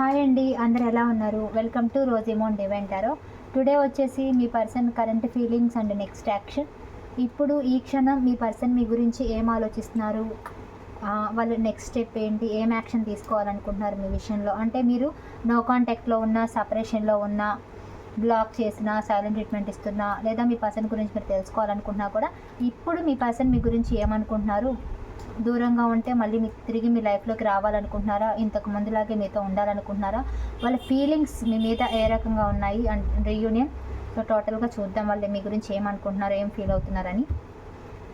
Hi అండి అందరు ఎలా ఉన్నారు? వెల్కమ్ టు రోజ్ ఎమౌంట్ డివెంటారో టుడే వచ్చేసి మీ person current feelings and next action ఇప్పుడు ఈ క్షణం మీ పర్సన్ మీ గురించి ఏం ఆలోచిస్తున్నారు? వాళ్ళు నెక్స్ట్ స్టెప్ ఏంటి? ఏం యాక్షన్ తీసుకోవాలనుకుంటున్నారు మీ విషయంలో? అంటే మీరు నో కాంటాక్ట్లో ఉన్న సపరేషన్లో ఉన్న బ్లాక్ చేసిన సైలెంట్ ట్రీట్మెంట్ ఇస్తున్నా లేదా మీ పర్సన్ గురించి మీరు తెలుసుకోవాలనుకుంటున్నా కూడా ఇప్పుడు మీ పర్సన్ మీ గురించి ఏమనుకుంటున్నారు? దూరంగా ఉంటే మళ్ళీ మీకు తిరిగి మీ లైఫ్లోకి రావాలనుకుంటున్నారా? ఇంతకు ముందులాగే మీతో ఉండాలనుకుంటున్నారా? వాళ్ళ ఫీలింగ్స్ మీ మీద ఏ రకంగా ఉన్నాయి? అండ్ రీయూనియన్ సో టోటల్గా చూద్దాం వాళ్ళు మీ గురించి ఏమనుకుంటున్నారో ఏం ఫీల్ అవుతున్నారని.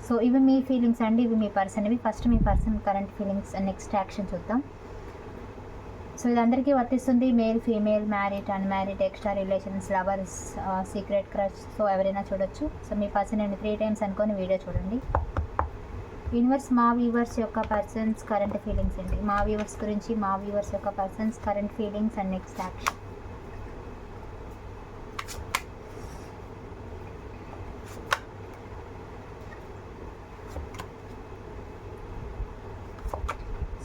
సో ఇవి మీ ఫీలింగ్స్ అండి. ఇవి మీ పర్సన్ ఇవి first me person current feelings and next action చూద్దాం. సో ఇది అందరికీ వర్తిస్తుంది. Male female married unmarried extra relations lovers secret crush so ఎవరైనా చూడొచ్చు. సో మీ పర్సన్ అండి త్రీ టైమ్స్ అనుకొని వీడియో చూడండి. యూనివర్స్ మా వ్యూవర్స్ యొక్క పర్సన్స్ కరెంట్ ఫీలింగ్స్ అండి మా వ్యూవర్స్ గురించి మా వ్యూవర్స్ యొక్క persons current feelings and next action.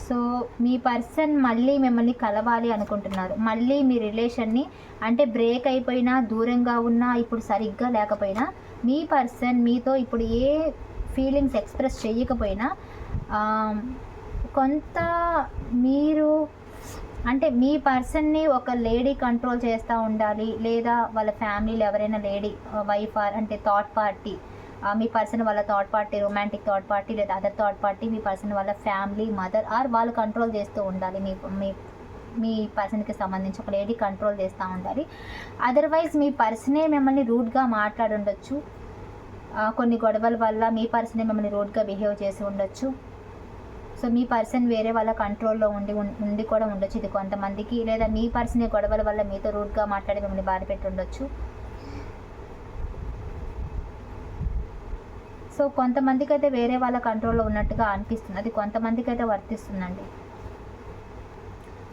So me person మళ్ళీ మిమ్మల్ని కలవాలి అనుకుంటున్నారు. మళ్ళీ మీ రిలేషన్ని అంటే బ్రేక్ అయిపోయినా దూరంగా ఉన్నా ఇప్పుడు సరిగ్గా లేకపోయినా మీ పర్సన్ మీతో ఇప్పుడు ఏ ఫీలింగ్స్ ఎక్స్ప్రెస్ చేయకపోయినా కొంత మీరు అంటే మీ పర్సన్ని ఒక లేడీ కంట్రోల్ చేస్తూ ఉండాలి లేదా వాళ్ళ ఫ్యామిలీలో ఎవరైనా లేడీ వైఫ్ ఆర్ అంటే థాట్ పార్టీ మీ పర్సన్ వాళ్ళ thought party romantic thought party లేదా అదర్ థాట్ పార్టీ మీ పర్సన్ వాళ్ళ ఫ్యామిలీ మదర్ ఆర్ వాళ్ళు కంట్రోల్ చేస్తూ ఉండాలి మీ మీ మీ పర్సన్కి సంబంధించి ఒక లేడీ కంట్రోల్ చేస్తూ ఉండాలి. అదర్వైజ్ మీ పర్సనే మిమ్మల్ని రూడ్గా మాట్లాడుండొచ్చు. కొన్ని గొడవల వల్ల మీ పర్సనే మిమ్మల్ని రూడ్గా బిహేవ్ చేసి ఉండొచ్చు. సో మీ పర్సన్ వేరే వాళ్ళ కంట్రోల్లో ఉండి ఉం- ఉండి కూడా ఉండొచ్చు. ఇది కొంతమందికి లేదా మీ పర్సనే గొడవల వల్ల మీతో రూడ్గా మాట్లాడి మిమ్మల్ని బాధ పెట్టి ఉండొచ్చు. సో కొంతమందికి అయితే వేరే వాళ్ళ కంట్రోల్లో ఉన్నట్టుగా అనిపిస్తుంది. అది కొంతమందికి అయితే వర్తిస్తుందండి.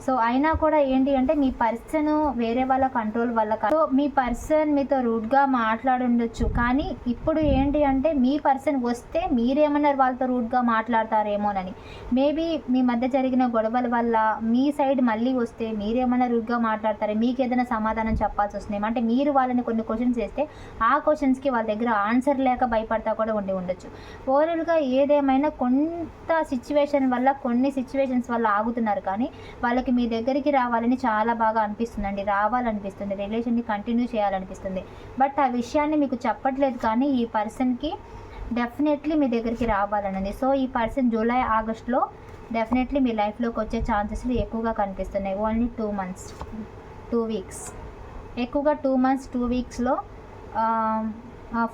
సో అయినా కూడా ఏంటి అంటే మీ పర్సన్ వేరే వాళ్ళ కంట్రోల్ వల్ల సో మీ పర్సన్ మీతో రూడ్గా మాట్లాడుండొచ్చు. కానీ ఇప్పుడు ఏంటి అంటే మీ పర్సన్ వస్తే మీరేమన్నారు వాళ్ళతో రూడ్గా మాట్లాడతారేమోనని. మేబీ మీ మధ్య జరిగిన గొడవల వల్ల మీ సైడ్ మళ్ళీ వస్తే మీరేమన్నా రూడ్గా మాట్లాడతారు? మీకు ఏదైనా సమాధానం చెప్పాల్సి వస్తుంది అంటే మీరు వాళ్ళని కొన్ని క్వశ్చన్స్ వేస్తే ఆ క్వశ్చన్స్కి వాళ్ళ దగ్గర ఆన్సర్ లేక భయపడతా కూడా ఉండి ఉండొచ్చు. ఓవరాల్గా ఏదేమైనా కొంత సిచ్యువేషన్ వల్ల కొన్ని సిచ్యువేషన్స్ వల్ల ఆగుతున్నారు. కానీ వాళ్ళకి మీ దగ్గరికి రావాలని చాలా బాగా అనిపిస్తుందండి. రావాలనిపిస్తుంది. రిలేషన్ని కంటిన్యూ చేయాలనిపిస్తుంది. బట్ ఆ విషయాన్ని మీకు చెప్పట్లేదు కానీ ఈ పర్సన్కి డెఫినెట్లీ మీ దగ్గరికి రావాలన్నది సో ఈ పర్సన్ జూలై ఆగస్ట్లో డెఫినెట్లీ మీ లైఫ్లోకి వచ్చే ఛాన్సెస్లు ఎక్కువగా కనిపిస్తున్నాయి. Only two months two weeks. ఎక్కువగా టూ మంత్స్ టూ వీక్స్లో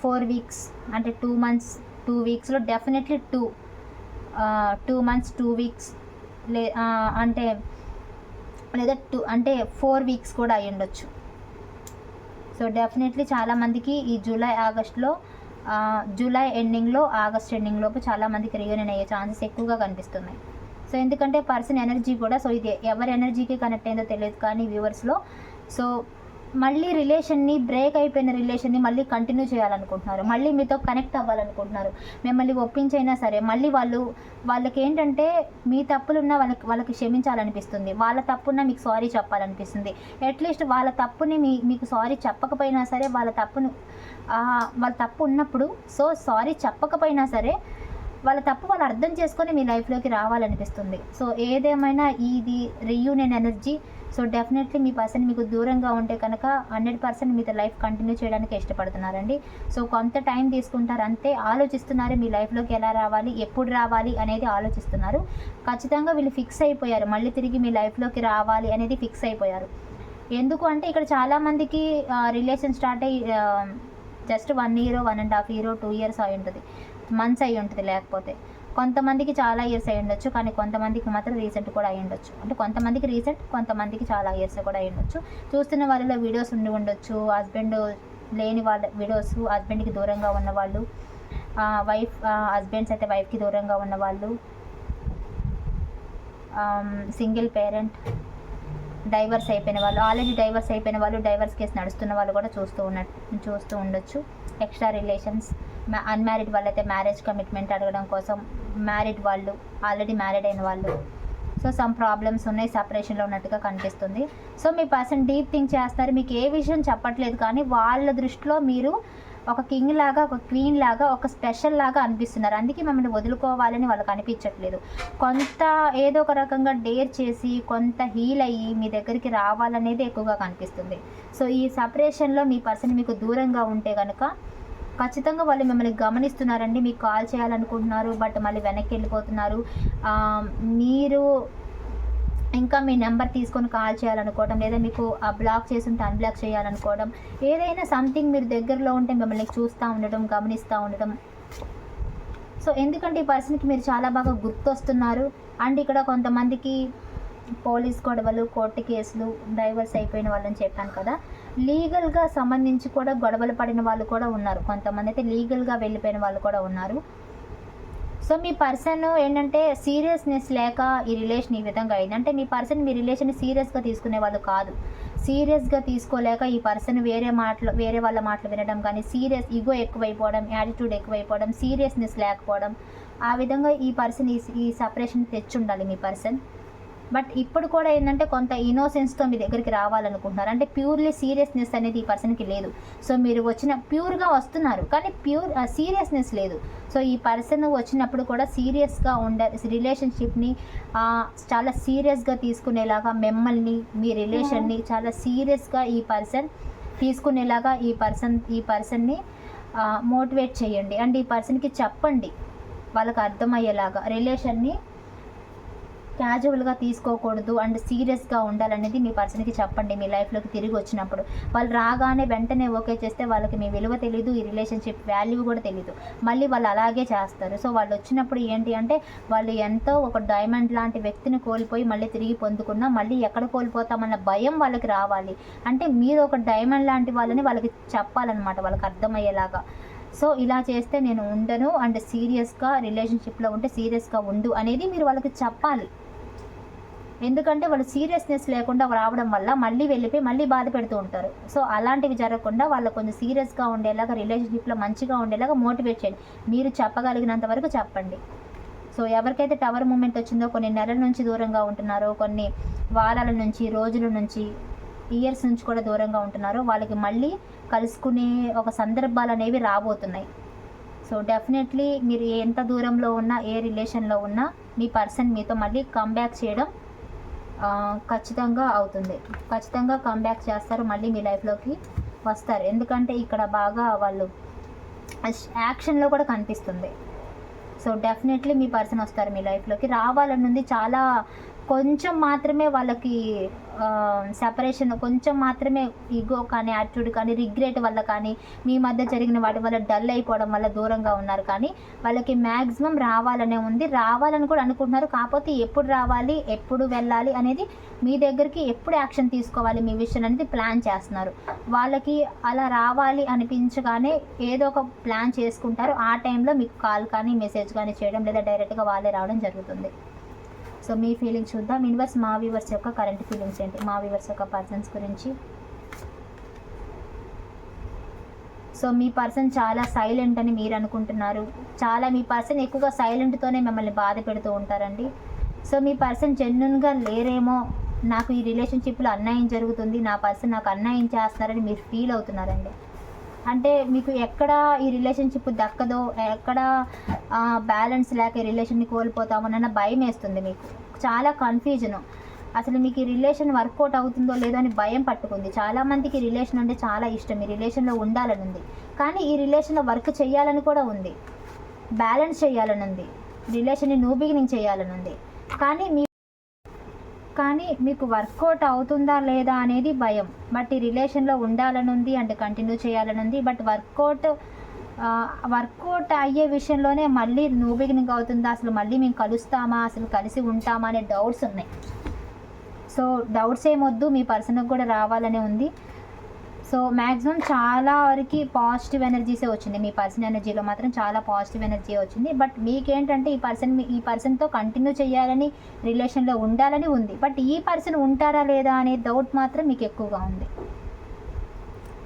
ఫోర్ వీక్స్ అంటే two months two వీక్స్లో definitely two two months two weeks లే అంటే లేదా టూ అంటే ఫోర్ వీక్స్ కూడా అయి ఉండొచ్చు. సో డెఫినెట్లీ చాలామందికి ఈ జూలై ఆగస్ట్లో జూలై ఎండింగ్లో ఆగస్ట్ ఎండింగ్ లోపు చాలామందికి రియూనియన్ అయ్యే ఛాన్సెస్ ఎక్కువగా కనిపిస్తున్నాయి. సో ఎందుకంటే పర్సన్ ఎనర్జీ కూడా సో ఇది ఎవరి ఎనర్జీకి కనెక్ట్ అయిందో తెలియదు కానీ వ్యూవర్స్లో. సో మళ్ళీ రిలేషన్ని బ్రేక్ అయిపోయిన రిలేషన్ని మళ్ళీ కంటిన్యూ చేయాలనుకుంటున్నారు. మళ్ళీ మీతో కనెక్ట్ అవ్వాలనుకుంటున్నారు. మిమ్మల్ని ఒప్పించైనా సరే మళ్ళీ వాళ్ళు వాళ్ళకి ఏంటంటే మీ తప్పులున్నా వాళ్ళకి వాళ్ళకి క్షమించాలనిపిస్తుంది. వాళ్ళ తప్పున్నా మీకు సారీ చెప్పాలనిపిస్తుంది. అట్లీస్ట్ వాళ్ళ తప్పుని మీ మీకు సారీ చెప్పకపోయినా సరే వాళ్ళ తప్పును వాళ్ళ తప్పు ఉన్నప్పుడు సో సారీ చెప్పకపోయినా సరే వాళ్ళ తప్పు వాళ్ళు అర్థం చేసుకొని మీ లైఫ్లోకి రావాలనిపిస్తుంది. సో ఏదేమైనా ఇది రియూనియన్ ఎనర్జీ సో డెఫినెట్లీ మీ పర్సన్ మీకు దూరంగా ఉంటే కనుక హండ్రెడ్ పర్సెంట్ మీతో లైఫ్ కంటిన్యూ చేయడానికి ఇష్టపడుతున్నారండి. సో కొంత టైం తీసుకుంటారు అంతే. ఆలోచిస్తున్నారు మీ లైఫ్లోకి ఎలా రావాలి ఎప్పుడు రావాలి అనేది ఆలోచిస్తున్నారు. ఖచ్చితంగా వీళ్ళు ఫిక్స్ అయిపోయారు. మళ్ళీ తిరిగి మీ లైఫ్లోకి రావాలి అనేది ఫిక్స్ అయిపోయారు. ఎందుకు అంటే ఇక్కడ చాలామందికి రిలేషన్ స్టార్ట్ అయ్యి just one year one and half year two years అయి ఉంటుంది. మంత్స్ అయి ఉంటుంది లేకపోతే. కొంతమందికి చాలా ఇయర్స్ అయి ఉండొచ్చు కానీ కొంతమందికి మాత్రం రీసెంట్ కూడా అయి ఉండొచ్చు. అంటే కొంతమందికి రీసెంట్ కొంతమందికి చాలా ఇయర్స్ కూడా అయి ఉండొచ్చు. చూస్తున్న వాళ్ళలో వీడియోస్ ఉండి ఉండొచ్చు హస్బెండ్ లేని వాళ్ళ వీడియోస్ హస్బెండ్కి దూరంగా ఉన్నవాళ్ళు వైఫ్ హస్బెండ్స్ అయితే వైఫ్కి దూరంగా ఉన్నవాళ్ళు సింగిల్ పేరెంట్ డైవర్స్ అయిపోయిన వాళ్ళు ఆల్రెడీ డైవర్స్ అయిపోయిన వాళ్ళు డైవర్స్ కేసు నడుస్తున్న వాళ్ళు కూడా చూస్తూ ఉన్న చూస్తూ ఉండొచ్చు. ఎక్స్ట్రా రిలేషన్స్ అన్మ్యారీడ్ వాళ్ళైతే మ్యారేజ్ కమిట్మెంట్ అడగడం కోసం మ్యారీడ్ వాళ్ళు ఆల్రెడీ మ్యారీడ్ అయిన వాళ్ళు. సో సమ్ ప్రాబ్లమ్స్ ఉన్నాయి సపరేషన్లో ఉన్నట్టుగా కనిపిస్తుంది. సో మీ పర్సన్ డీప్ థింక్ చేస్తారు మీకు ఏ విషయం చెప్పట్లేదు కానీ వాళ్ళ దృష్టిలో మీరు ఒక కింగ్ లాగా ఒక క్వీన్ లాగా ఒక స్పెషల్ లాగా అనిపిస్తున్నారు. అందుకే మిమ్మల్ని వదులుకోవాలని వాళ్ళకి అనిపించట్లేదు. కొంత ఏదో ఒక రకంగా డేర్ చేసి కొంత హీల్ అయ్యి మీ దగ్గరికి రావాలనేది ఎక్కువగా కనిపిస్తుంది. సో ఈ సపరేషన్లో మీ పర్సన్ మీకు దూరంగా ఉంటే కనుక ఖచ్చితంగా వాళ్ళు మిమ్మల్ని గమనిస్తున్నారండి మీకు కాల్ చేయాలనుకుంటున్నారు బట్ మళ్ళీ వెనక్కి వెళ్ళిపోతున్నారు. మీరు ఇంకా మీ నెంబర్ తీసుకొని కాల్ చేయాలనుకోవడం లేదా మీకు ఆ బ్లాక్ చేసి ఉంటే అన్బ్లాక్ చేయాలనుకోవడం ఏదైనా సంథింగ్ మీరు దగ్గరలో ఉంటే మిమ్మల్ని చూస్తూ ఉండడం గమనిస్తూ ఉండడం. సో ఎందుకంటే ఈ పర్సన్కి మీరు చాలా బాగా గుర్తొస్తున్నారు. అండ్ ఇక్కడ కొంతమందికి పోలీస్ గొడవలు కోర్టు కేసులు డైవర్స్ అయిపోయిన వాళ్ళని చెప్పాను కదా. లీగల్గా సంబంధించి కూడా గొడవలు పడిన వాళ్ళు కూడా ఉన్నారు. కొంతమంది అయితే లీగల్గా వెళ్ళిపోయిన వాళ్ళు కూడా ఉన్నారు. సో మీ పర్సన్ ఏంటంటే సీరియస్నెస్ లేక ఈ రిలేషన్ ఈ విధంగా అయింది. అంటే మీ పర్సన్ మీ రిలేషన్ సీరియస్గా తీసుకునే వాళ్ళు కాదు. సీరియస్గా తీసుకోలేక ఈ పర్సన్ వేరే మాటలు వేరే వాళ్ళ మాటలు వినడం కానీ సీరియస్ ఇగో ఎక్కువైపోవడం యాటిట్యూడ్ ఎక్కువైపోవడం సీరియస్నెస్ లేకపోవడం ఆ విధంగా ఈ పర్సన్ ఈ ఈ సపరేషన్ తెచ్చుండాలి మీ పర్సన్. బట్ ఇప్పుడు కూడా ఏంటంటే కొంత ఇన్నోసెన్స్తో మీ దగ్గరికి రావాలనుకుంటున్నారు. అంటే ప్యూర్లీ సీరియస్నెస్ అనేది ఈ పర్సన్కి లేదు. సో మీరు వచ్చిన ప్యూర్గా వస్తున్నారు. కానీ ప్యూర్ సీరియస్నెస్ లేదు. సో ఈ పర్సన్ వచ్చినప్పుడు కూడా సీరియస్గా ఉండ రిలేషన్షిప్ని చాలా సీరియస్గా తీసుకునేలాగా మిమ్మల్ని మీ రిలేషన్ని చాలా సీరియస్గా ఈ పర్సన్ తీసుకునేలాగా ఈ పర్సన్ ఈ పర్సన్ని మోటివేట్ చేయండి. అండ్ ఈ పర్సన్కి చెప్పండి. వాళ్ళకి అర్థమయ్యేలాగా రిలేషన్ని క్యాజువల్గా తీసుకోకూడదు అండ్ సీరియస్గా ఉండాలనేది మీ పర్సన్కి చెప్పండి మీ లైఫ్లోకి తిరిగి వచ్చినప్పుడు. వాళ్ళు రాగానే వెంటనే ఓకే చేస్తే వాళ్ళకి మీ విలువ తెలియదు ఈ రిలేషన్షిప్ వాల్యూ కూడా తెలియదు మళ్ళీ వాళ్ళు అలాగే చేస్తారు. సో వాళ్ళు వచ్చినప్పుడు ఏంటి అంటే వాళ్ళు ఎంతో ఒక డైమండ్ లాంటి వ్యక్తిని కోల్పోయి మళ్ళీ తిరిగి పొందుకున్నా మళ్ళీ ఎక్కడ కోల్పోతామన్న భయం వాళ్ళకి రావాలి. అంటే మీరు ఒక డైమండ్ లాంటి వాళ్ళని వాళ్ళకి చెప్పాలన్నమాట వాళ్ళకి అర్థమయ్యేలాగా. సో ఇలా చేస్తే నేను ఉండను అండ్ సీరియస్గా రిలేషన్షిప్లో ఉంటే సీరియస్గా ఉండు అనేది మీరు వాళ్ళకి చెప్పాలి. ఎందుకంటే వాళ్ళు సీరియస్నెస్ లేకుండా రావడం వల్ల మళ్ళీ వెళ్ళిపోయి మళ్ళీ బాధ పెడుతూ ఉంటారు. సో అలాంటివి జరగకుండా వాళ్ళు కొంచెం సీరియస్గా ఉండేలాగా రిలేషన్షిప్లో మంచిగా ఉండేలాగా మోటివేట్ చేయండి. మీరు చెప్పగలిగినంత వరకు చెప్పండి. సో ఎవరికైతే టవర్ మూమెంట్ వచ్చిందో కొన్ని నెలల నుంచి దూరంగా ఉంటున్నారో కొన్ని వారాల నుంచి రోజుల నుంచి ఇయర్స్ నుంచి కూడా దూరంగా ఉంటున్నారో వాళ్ళకి మళ్ళీ కలుసుకునే ఒక సందర్భాలు అనేవి రాబోతున్నాయి. సో డెఫినెట్లీ మీరు ఎంత దూరంలో ఉన్నా ఏ రిలేషన్లో ఉన్నా మీ పర్సన్ మీతో మళ్ళీ కంబ్యాక్ చేయడం ఖచ్చితంగా అవుతుంది. ఖచ్చితంగా కంబ్యాక్ చేస్తారు మళ్ళీ మీ లైఫ్లోకి వస్తారు. ఎందుకంటే ఇక్కడ బాగా వాళ్ళు యాక్షన్లో కూడా కనిపిస్తుంది. సో డెఫినెట్లీ మీ పర్సన్ వస్తారు మీ లైఫ్లోకి రావాలనుంది చాలా కొంచెం మాత్రమే వాళ్ళకి సెపరేషన్ కొంచెం మాత్రమే ఈగో కానీ యాటిట్యూడ్ కానీ రిగ్రెట్ వల్ల కానీ మీ మధ్య జరిగిన వాటి వల్ల డల్ అయిపోవడం వల్ల దూరంగా ఉన్నారు. కానీ వాళ్ళకి మ్యాక్సిమం రావాలనే ఉంది. రావాలని కూడా అనుకుంటున్నారు. కాకపోతే ఎప్పుడు రావాలి ఎప్పుడు వెళ్ళాలి అనేది మీ దగ్గరికి ఎప్పుడు యాక్షన్ తీసుకోవాలి మీ విషయం అనేది ప్లాన్ చేస్తున్నారు. వాళ్ళకి అలా రావాలి అనిపించగానే ఏదో ఒక ప్లాన్ చేసుకుంటారు. ఆ టైంలో మీకు కాల్ కానీ మెసేజ్ కానీ చేయడం లేదా డైరెక్ట్గా వాళ్ళే రావడం జరుగుతుంది. సో మీ ఫీలింగ్స్ చూద్దాం. ఇన్వర్స్ మా వ్యూవర్స్ యొక్క కరెంట్ ఫీలింగ్స్ ఏంటి? మా వ్యూవర్స్ యొక్క పర్సన్స్ గురించి. సో మీ పర్సన్ చాలా సైలెంట్ అని మీరు అనుకుంటున్నారు. చాలా మీ పర్సన్ ఎక్కువగా సైలెంట్తోనే మిమ్మల్ని బాధ పెడుతూ ఉంటారండి. సో మీ పర్సన్ జెన్యున్గా లేరేమో నాకు ఈ రిలేషన్షిప్లో అన్యాయం జరుగుతుంది. నా పర్సన్ నాకు అన్యాయం చేస్తున్నారని మీరు ఫీల్ అవుతున్నారండి. అంటే మీకు ఎక్కడ ఈ రిలేషన్షిప్ దక్కదో ఎక్కడ బ్యాలెన్స్ లేక ఈ రిలేషన్ని కోల్పోతామోనన్న భయం వేస్తుంది మీకు. చాలా కన్ఫ్యూజను అసలు మీకు ఈ రిలేషన్ వర్కౌట్ అవుతుందో లేదో అని భయం పట్టుకుంది. చాలా మందికి రిలేషన్ అంటే చాలా ఇష్టం. ఈ రిలేషన్లో ఉండాలని ఉంది. కానీ ఈ రిలేషన్లో వర్క్ చేయాలని కూడా ఉంది. బ్యాలెన్స్ చేయాలని ఉంది. రిలేషన్ని న్యూ బిగినింగ్ చేయాలని ఉంది. కానీ మీ కానీ మీకు వర్కౌట్ అవుతుందా లేదా అనేది భయం. బట్ ఈ రిలేషన్లో ఉండాలని ఉంది అండ్ కంటిన్యూ చేయాలని ఉంది బట్ వర్కౌట్ వర్కౌట్ అయ్యే విషయంలోనే మళ్ళీ నో బిగినింగ్ అవుతుందా అసలు మళ్ళీ మేము కలుస్తామా అసలు కలిసి ఉంటామా అనే డౌట్స్ ఉన్నాయి. సో డౌట్స్ ఏమొద్దు మీ పర్సన్కి కూడా రావాలనే ఉంది. సో మ్యాక్సిమం చాలా వరకు పాజిటివ్ ఎనర్జీసే వచ్చింది. మీ పర్సన్ ఎనర్జీలో మాత్రం చాలా పాజిటివ్ ఎనర్జీ వచ్చింది. బట్ మీకేంటంటే ఈ పర్సన్ ఈ పర్సన్తో కంటిన్యూ చేయాలని రిలేషన్లో ఉండాలని ఉంది. బట్ ఈ పర్సన్ ఉంటారా లేదా అనే డౌట్ మాత్రం మీకు ఎక్కువగా ఉంది.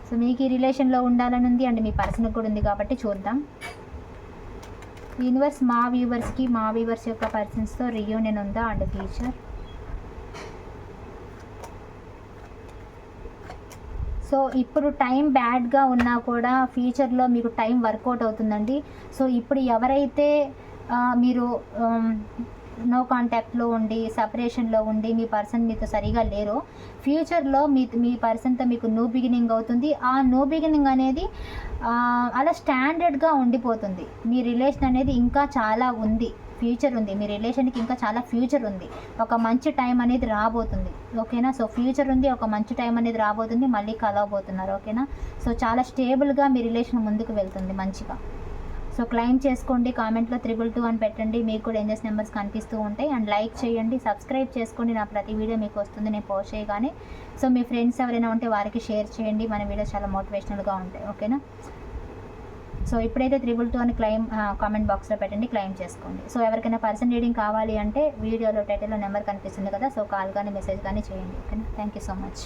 సో మీకు ఈ రిలేషన్లో ఉండాలని ఉంది అండ్ మీ పర్సన్కి కూడా ఉంది కాబట్టి చూద్దాం. యూనివర్స్ మా వ్యూవర్స్కి మా వ్యూవర్స్ యొక్క పర్సన్స్తో రియూనియన్ ఉందా అండ్ ఫ్యూచర్ సో ఇప్పుడు టైం బ్యాడ్గా ఉన్నా కూడా ఫ్యూచర్లో మీకు టైం వర్కౌట్ అవుతుందండి. సో ఇప్పుడు ఎవరైతే మీరు నో కాంటాక్ట్లో ఉండి సపరేషన్లో ఉండి మీ పర్సన్ మీతో సరిగా లేరో ఫ్యూచర్లో మీ మీ పర్సన్తో మీకు న్యూ బిగినింగ్ అవుతుంది. ఆ న్యూ బిగినింగ్ అనేది అలా స్టాండర్డ్గా ఉండిపోతుంది. మీ రిలేషన్ అనేది ఇంకా చాలా ఉంది. ఫ్యూచర్ ఉంది. మీ రిలేషన్కి ఇంకా చాలా ఫ్యూచర్ ఉంది. ఒక మంచి టైం అనేది రాబోతుంది. ఓకేనా సో ఫ్యూచర్ ఉంది ఒక మంచి టైం అనేది రాబోతుంది మళ్ళీ కలవబోతున్నారు. ఓకేనా సో చాలా స్టేబుల్గా మీ రిలేషన్ ముందుకు వెళ్తుంది మంచిగా. సో క్లైమ్ చేసుకోండి కామెంట్లో త్రిబుల్ టూ అని పెట్టండి. మీకు కూడా ఎంజెస్ నెంబర్స్ కనిపిస్తూ ఉంటాయి. అండ్ లైక్ చేయండి సబ్స్క్రైబ్ చేసుకోండి. నా ప్రతి వీడియో మీకు వస్తుంది నేను పోస్ట్ చేయగానే. సో మీ ఫ్రెండ్స్ ఎవరైనా ఉంటే వారికి షేర్ చేయండి. మన వీడియో చాలా మోటివేషనల్గా ఉంటాయి. ఓకేనా సో ఇప్పుడైతే త్రిబుల్ టూ అని క్లైమ్ కామెంట్ బాక్స్లో పెట్టండి క్లెయిమ్ చేసుకోండి. సో ఎవరికైనా పర్సన్ రీడింగ్ కావాలి అంటే వీడియోలో టైటిల్లో నెంబర్ కనిపిస్తుంది కదా సో కాల్ కానీ మెసేజ్ కానీ చేయండి. ఓకేనా? Thank you so much.